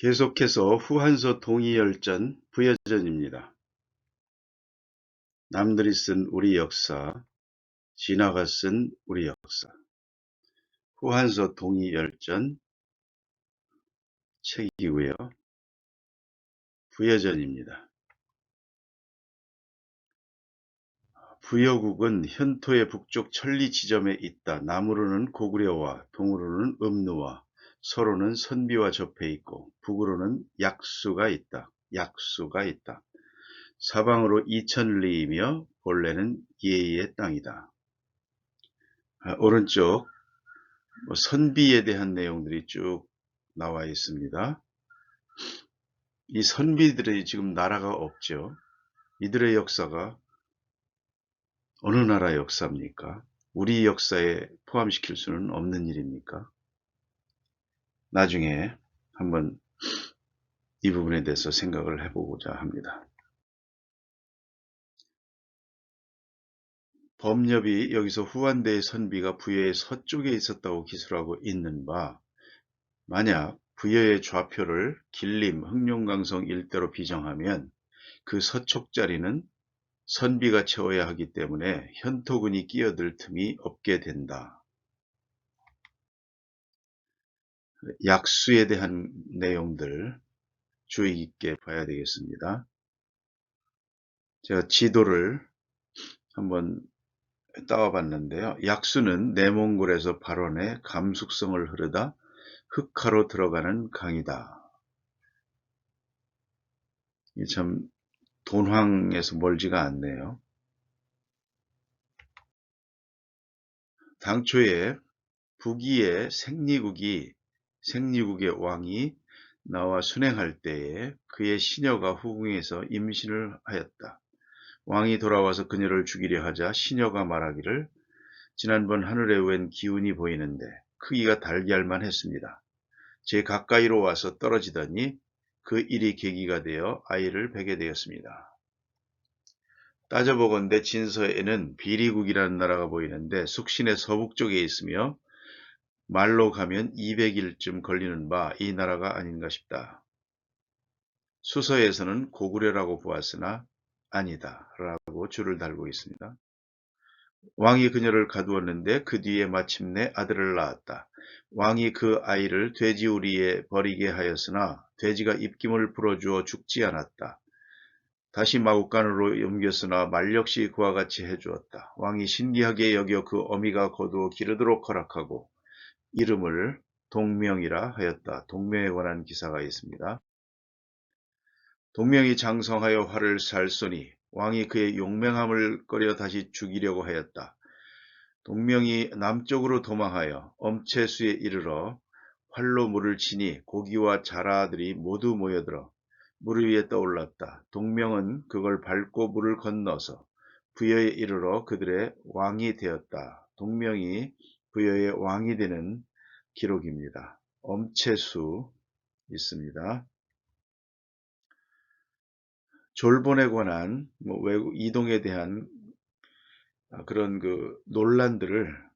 계속해서 후한서 동의열전 부여전입니다. 남들이 쓴 우리 역사, 진화가 쓴 우리 역사. 후한서 동의열전 책이고요. 부여전입니다. 부여국은 현토의 북쪽 천리 지점에 있다. 남으로는 고구려와 동으로는 음누와 서로는 선비와 접해 있고 북으로는 약수가 있다. 약수가 있다. 사방으로 이천리이며 본래는 예의의 땅이다. 아, 오른쪽 뭐 선비에 대한 내용들이 쭉 나와 있습니다. 이 선비들의 지금 나라가 없죠. 이들의 역사가 어느 나라의 역사입니까? 우리 역사에 포함시킬 수는 없는 일입니까? 나중에 한번 이 부분에 대해서 생각을 해보고자 합니다. 법렵이 여기서 후한대의 선비가 부여의 서쪽에 있었다고 기술하고 있는 바 만약 부여의 좌표를 길림, 흑룡강성 일대로 비정하면 그 서쪽 자리는 선비가 채워야 하기 때문에 현토군이 끼어들 틈이 없게 된다. 약수에 대한 내용들 주의 깊게 봐야 되겠습니다. 제가 지도를 한번 따와봤는데요. 약수는 내몽골에서 발원해 감숙성을 흐르다 흑하로 들어가는 강이다. 참 돈황에서 멀지가 않네요. 당초에 북위의 생리국이 생리국의 왕이 나와 순행할 때에 그의 시녀가 후궁에서 임신을 하였다. 왕이 돌아와서 그녀를 죽이려 하자 시녀가 말하기를 지난번 하늘에 웬 기운이 보이는데 크기가 달걀만 했습니다. 제 가까이로 와서 떨어지더니 그 일이 계기가 되어 아이를 베게 되었습니다. 따져보건대 진서에는 비리국이라는 나라가 보이는데 숙신의 서북쪽에 있으며 말로 가면 200일쯤 걸리는 바 이 나라가 아닌가 싶다. 수서에서는 고구려라고 보았으나 아니다 라고 줄을 달고 있습니다. 왕이 그녀를 가두었는데 그 뒤에 마침내 아들을 낳았다. 왕이 그 아이를 돼지우리에 버리게 하였으나 돼지가 입김을 불어주어 죽지 않았다. 다시 마국간으로 옮겼으나 말 역시 그와 같이 해주었다. 왕이 신기하게 여겨 그 어미가 거두어 기르도록 허락하고 이름을 동명이라 하였다. 동명에 관한 기사가 있습니다. 동명이 장성하여 활을 살쏘니 왕이 그의 용맹함을 꺼려 다시 죽이려고 하였다. 동명이 남쪽으로 도망하여 엄체수에 이르러 활로 물을 치니 고기와 자라들이 모두 모여들어 물 위에 떠올랐다. 동명은 그걸 밟고 물을 건너서 부여에 이르러 그들의 왕이 되었다. 동명이 부여의 왕이 되는 기록입니다. 엄체수 있습니다. 졸본에 관한 뭐 외국 이동에 대한 그런 그 논란들을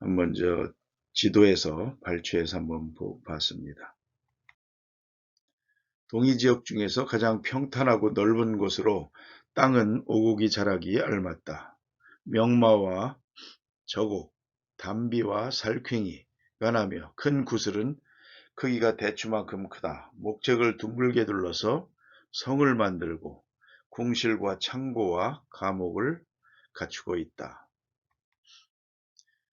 한번 저 지도에서 발췌해서 한번 봤습니다. 동이 지역 중에서 가장 평탄하고 넓은 곳으로 땅은 오곡이 자라기에 알맞다. 명마와 저곡, 담비와 살쾡이가 나며 큰 구슬은 크기가 대추만큼 크다. 목적을 둥글게 둘러서 성을 만들고 궁실과 창고와 감옥을 갖추고 있다.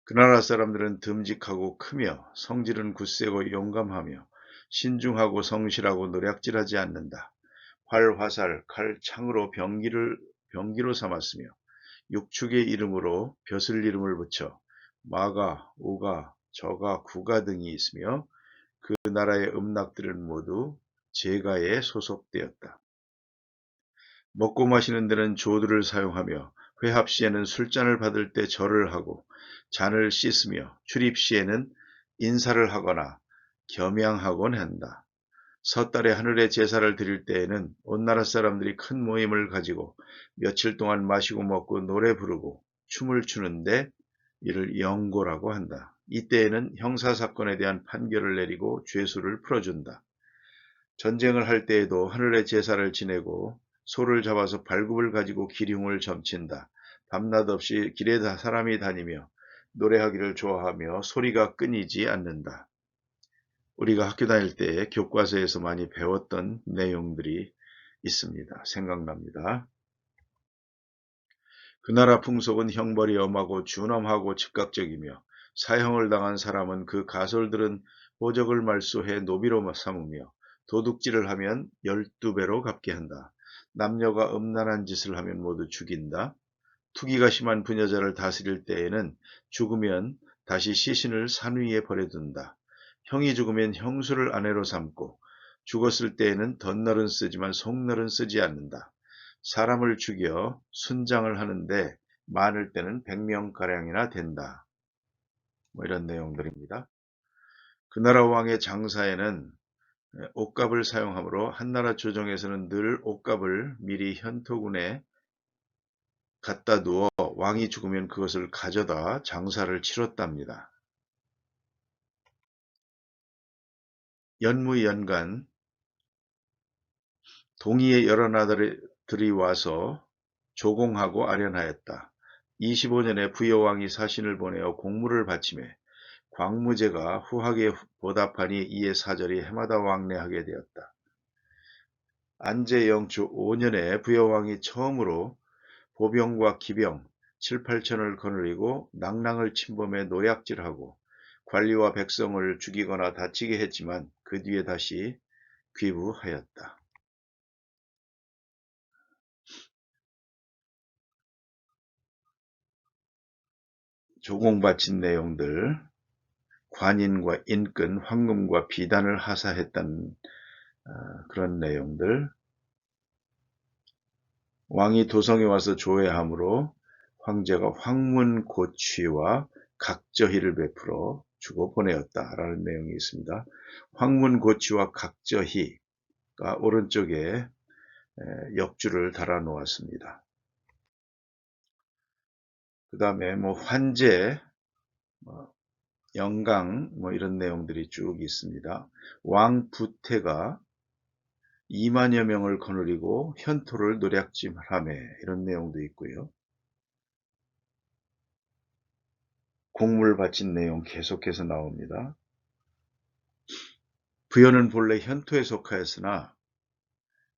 그 나라 사람들은 듬직하고 크며 성질은 굳세고 용감하며 신중하고 성실하고 노략질하지 않는다. 활, 화살, 칼, 창으로 병기를 병기로 삼았으며 육축의 이름으로 벼슬 이름을 붙여 마가, 우가, 저가, 구가 등이 있으며 그 나라의 음락들은 모두 제가에 소속되었다. 먹고 마시는 데는 조두를 사용하며 회합 시에는 술잔을 받을 때 절을 하고 잔을 씻으며 출입 시에는 인사를 하거나 겸양하곤 한다. 섣달에 하늘에 제사를 드릴 때에는 온 나라 사람들이 큰 모임을 가지고 며칠 동안 마시고 먹고 노래 부르고 춤을 추는데 이를 영고라고 한다. 이때에는 형사사건에 대한 판결을 내리고 죄수를 풀어준다. 전쟁을 할 때에도 하늘의 제사를 지내고 소를 잡아서 발굽을 가지고 기륭을 점친다. 밤낮 없이 길에 다 사람이 다니며 노래하기를 좋아하며 소리가 끊이지 않는다. 우리가 학교 다닐 때 교과서에서 많이 배웠던 내용들이 있습니다. 생각납니다. 그 나라 풍속은 형벌이 엄하고 준엄하고 즉각적이며 사형을 당한 사람은 그 가솔들은 보적을 말소해 노비로 삼으며 도둑질을 하면 12배로 갚게 한다. 남녀가 음란한 짓을 하면 모두 죽인다. 투기가 심한 부녀자를 다스릴 때에는 죽으면 다시 시신을 산 위에 버려둔다. 형이 죽으면 형수를 아내로 삼고 죽었을 때에는 덧날은 쓰지만 속날은 쓰지 않는다. 사람을 죽여 순장을 하는데 많을 때는 100명가량이나 된다. 뭐 이런 내용들입니다. 그 나라 왕의 장사에는 옷값을 사용하므로 한나라 조정에서는 늘 옷값을 미리 현토군에 갖다 두어 왕이 죽으면 그것을 가져다 장사를 치렀답니다. 연무연간 동의의 여러 나라들이 와서 조공하고 아련하였다. 25년에 부여왕이 사신을 보내어 공물을 바치매 광무제가 후하게 보답하니 이에 사절이 해마다 왕래하게 되었다. 안제영 주 5년에 부여왕이 처음으로 보병과 기병 7, 8천을 거느리고 낭랑을 침범해 노약질하고 관리와 백성을 죽이거나 다치게 했지만 그 뒤에 다시 귀부하였다. 조공바친 내용들 관인과 인근, 황금과 비단을 하사했던 어, 그런 내용들 왕이 도성에 와서 조회함으로 황제가 황문고취와 각저희를 베풀어 주고 보내었다라는 내용이 있습니다. 황문고취와 각저희가 오른쪽에 역주를 달아 놓았습니다. 그 다음에 뭐 환제, 뭐 영강 뭐 이런 내용들이 쭉 있습니다. 왕 부태가 2만여 명을 거느리고 현토를 노략질하며 이런 내용도 있고요. 공물 바친 내용 계속해서 나옵니다. 부여는 본래 현토에 속하였으나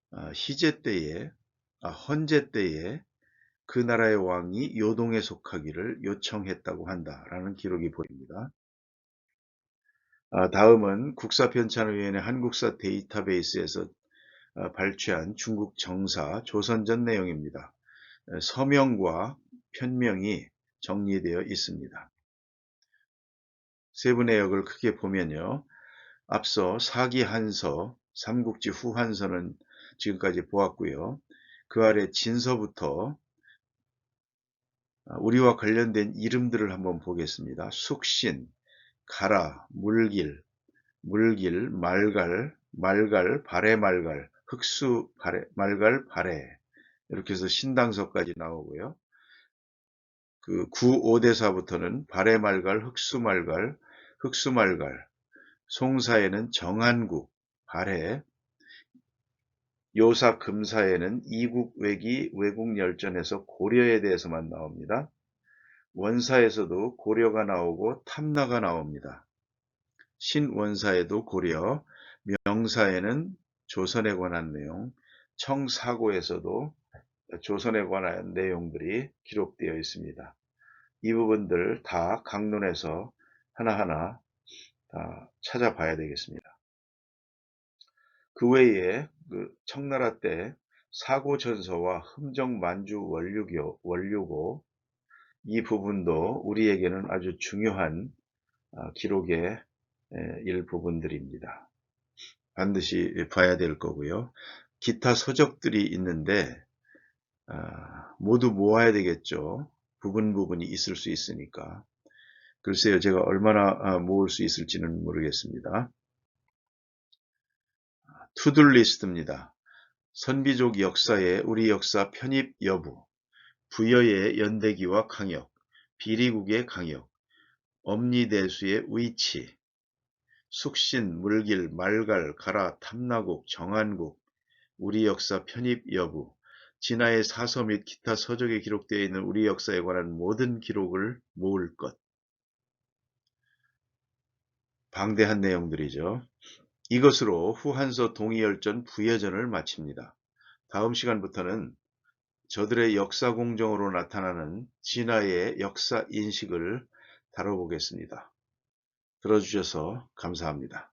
아, 희제 때에 아, 헌제 때에 그 나라의 왕이 요동에 속하기를 요청했다고 한다라는 기록이 보입니다. 아, 다음은 국사편찬위원회 한국사 데이터베이스에서 어, 발췌한 중국 정사 조선전 내용입니다. 서명과 편명이 정리되어 있습니다. 세부 내역을 크게 보면요. 앞서 사기 한서, 삼국지 후 한서는 지금까지 보았고요. 그 아래 진서부터 아, 우리와 관련된 이름들을 한번 보겠습니다. 숙신, 가라, 물길, 물길, 말갈, 말갈, 발해 말갈, 흑수 발해, 말갈 발해 이렇게 해서 신당서까지 나오고요. 그 구오대사부터는 발해 말갈, 흑수 말갈, 흑수 말갈, 송사에는 정한국, 발해, 요사 금사에는 이국 외기 외국 열전에서 고려에 대해서만 나옵니다. 원사에서도 고려가 나오고 탐나가 나옵니다. 신원사에도 고려, 명사에는 조선에 관한 내용, 청사고에서도 조선에 관한 내용들이 기록되어 있습니다. 이 부분들 다 강론에서 하나하나 다 찾아봐야 되겠습니다. 그 외에 그 청나라 때 사고전서와 흠정만주 원류교, 원류고 이 부분도 우리에게는 아주 중요한 아, 기록의 일부분들입니다. 반드시 봐야 될 거고요. 기타 서적들이 있는데 아, 모두 모아야 되겠죠. 부분 부분이 있을 수 있으니까. 글쎄요, 제가 얼마나 아, 모을 수 있을지는 모르겠습니다. 투둘리스트입니다. 선비족 역사의 우리 역사 편입 여부, 부여의 연대기와 강역, 비리국의 강역, 엄니대수의 위치, 숙신, 물길, 말갈, 가라, 탐나국, 정한국, 우리 역사 편입 여부, 진화의 사서 및 기타 서적에 기록되어 있는 우리 역사에 관한 모든 기록을 모을 것. 방대한 내용들이죠. 이것으로 후한서 동의열전 부여전을 마칩니다. 다음 시간부터는 저들의 역사 공정으로 나타나는 진화의 역사 인식을 다뤄보겠습니다. 들어주셔서 감사합니다.